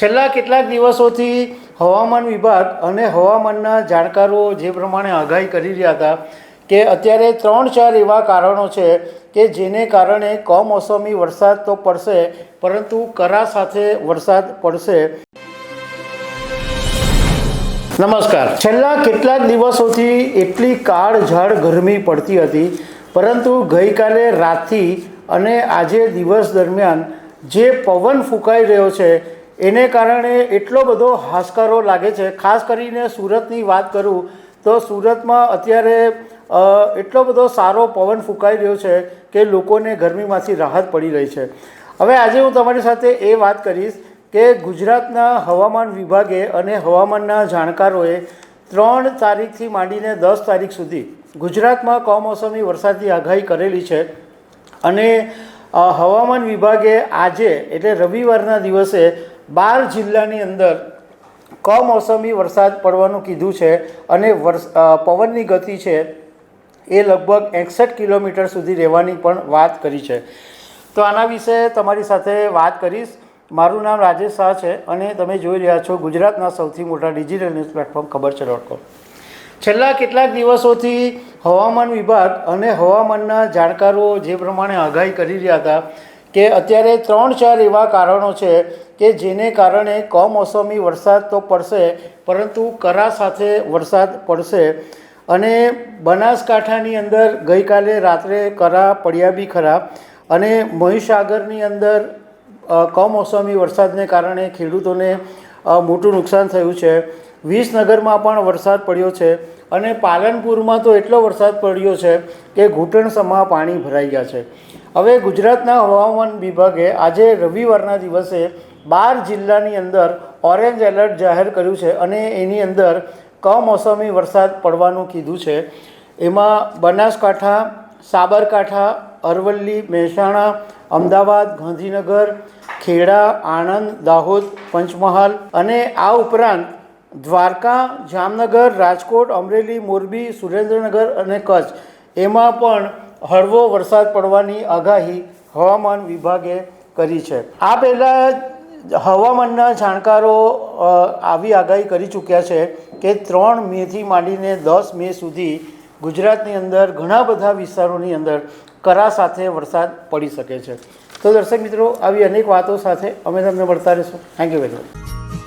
છેલ્લા કેટલાક દિવસોથી હવામાન વિભાગ અને હવામાનના જાણકારો જે પ્રમાણે આગાહી કરી રહ્યા હતા કે અત્યારે ત્રણ ચાર એવા કારણો છે કે જેને કારણે કમોસમી વરસાદ તો પડશે, પરંતુ કરા સાથે વરસાદ પડશે. નમસ્કાર. છેલ્લા કેટલાક દિવસોથી એટલી કાળઝાળ ગરમી પડતી હતી, પરંતુ ગઈકાલે રાતથી અને આજે દિવસ દરમિયાન જે પવન ફૂંકાઈ રહ્યો છે એને કારણે એટલો બધો હાશકારો લાગે છે. ખાસ કરીને સુરતની વાત કરું તો સુરતમાં અત્યારે એટલો બધો સારો પવન ફૂંકાઈ રહ્યો છે કે લોકોને ગરમીમાંથી રાહત પડી રહી છે. હવે આજે હું તમારી સાથે એ વાત કરીશ કે ગુજરાતના હવામાન વિભાગે અને હવામાનના જાણકારોએ ત્રણ તારીખથી માંડીને દસ તારીખ સુધી ગુજરાતમાં કમોસમી વરસાદની આગાહી કરેલી છે અને હવામાન વિભાગે આજે, એટલે રવિવારના દિવસે બાર જિલ્લાની અંદર કમોસમી વરસાદ પડવાનું કીધું છે અને વર્ષ પવનની ગતિ છે એ લગભગ એકસઠ કિલોમીટર સુધી રહેવાની પણ વાત કરી છે. તો આના વિશે તમારી સાથે વાત કરીશ. મારું નામ રાજેશ શાહ છે અને તમે જોઈ રહ્યા છો ગુજરાતના સૌથી મોટા ડિજિટલ ન્યૂઝ પ્લેટફોર્મ ખબર છે ડોટ કોમ છેલ્લા કેટલાક દિવસોથી હવામાન વિભાગ અને હવામાનના જાણકારો જે પ્રમાણે આગાહી કરી રહ્યા હતા કે અત્યારે ત્રણ ચાર એવા કારણો છે કે જેને કારણે કમોસમી વરસાદ તો પડશે, પરંતુ કરા સાથે વરસાદ પડશે. અને બનાસકાંઠાની અંદર ગઈકાલે રાત્રે કરા પડ્યા બી ખરા. અને મહીસાગરની અંદર કમોસમી વરસાદને કારણે ખેડૂતોને મોટું નુકસાન થયું છે. વિસનગરમાં પણ વરસાદ પડ્યો છે. અને પાલનપુરમાં તો એટલો વરસાદ પડ્યો છે કે ઘૂંટણસમાં પાણી ભરાઈ ગયા છે. હવે ગુજરાતના હવામાન વિભાગે આજે રવિવારના દિવસે બાર જિલ્લાની અંદર ઓરેન્જ એલર્ટ જાહેર કર્યું છે અને એની અંદર કમોસમી વરસાદ પડવાનું કીધું છે. એમાં બનાસકાંઠા, સાબરકાંઠા, અરવલ્લી, મહેસાણા, અમદાવાદ, ગાંધીનગર, ખેડા, આણંદ, દાહોદ, પંચમહાલ અને આ ઉપરાંત દ્વારકા, જામનગર, રાજકોટ, અમરેલી, મોરબી, સુરેન્દ્રનગર અને કચ્છ. એમાં પણ હળવો વરસાદ પડવાની આગાહી હવામાન વિભાગે કરી છે. આ પહેલાં હવામાનના જાણકારો આવી આગાહી કરી ચૂક્યા છે કે ત્રણ મેથી માંડીને દસ મે સુધી ગુજરાતની અંદર ઘણા બધા વિસ્તારોની અંદર કરા સાથે વરસાદ પડી શકે છે. તો દર્શક મિત્રો, આવી અનેક વાતો સાથે અમે તમને મળતા રહીશું. Thank you very much